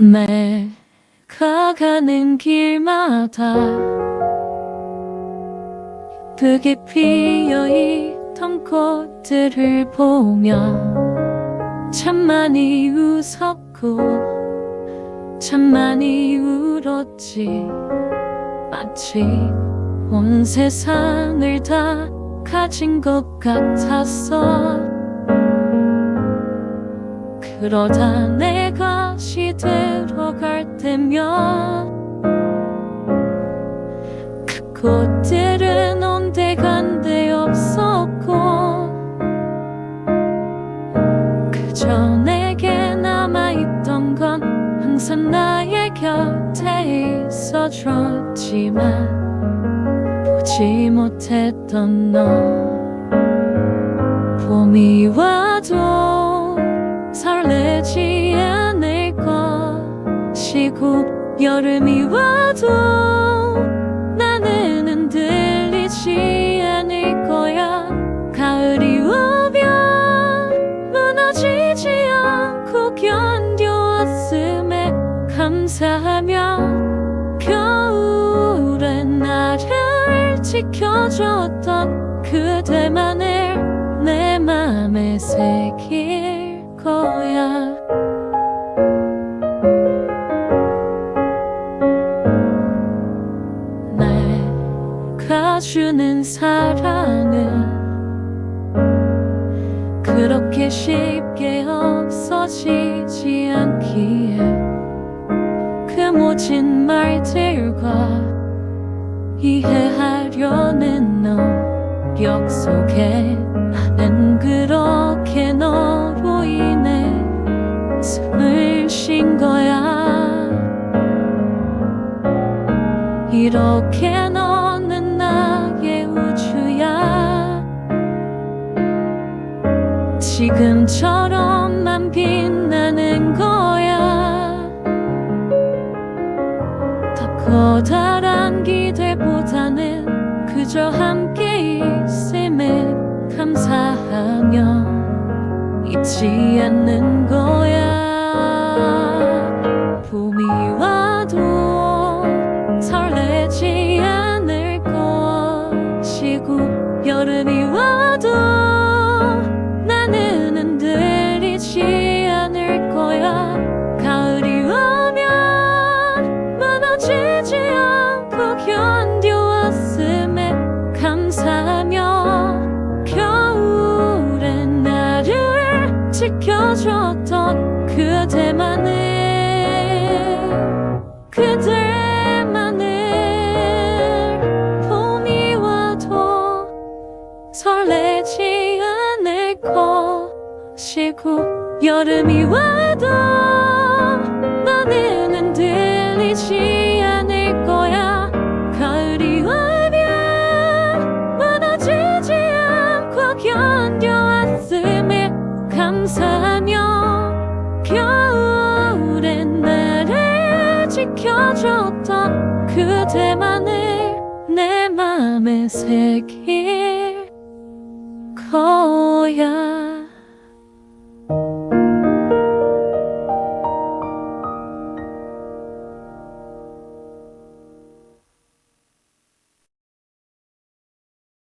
내가 가는 길마다 예쁘게 피어있던 꽃들을 보며 참 많이 웃었고 참 많이 울었지. 마치 온 세상을 다 가진 것 같았어 그러다 내가 시들어 갈 때면 그 꽃들은 온데간데 없었고 그저 내게 남아있던 건 항상 나의 곁에 있어줬지만 보지 못했던 너. 봄이 와도 설레지 않을 것이고 여름이 와도 나는 흔들리지 않을 거야. 가을이 오면 무너지지 않고 견뎌왔음에 감사하며 겨울엔 나를 지켜줬던 그대만을 내 맘에 새길 거야. 내가 주는 사랑은 그렇게 쉽게 없어지지 않기에 그 모진 말들과 이해하려는 노력 속에 이렇게 너는 나의 우주야. 지금처럼만 빛나는 거야. 더 커다란 기대보다는 그저 함께 있음에 감사하며 잊지 않는 거야 지켜줬던 그대만을 그대만을 봄이 와도 설레지 않을 것이고 여름이 와도 나는 흔들리지 않을 거야. 가을이 오면 무너지지 않고 견뎌왔음에 감사 지켜줬던 그대만을 내 맘에 새길 거야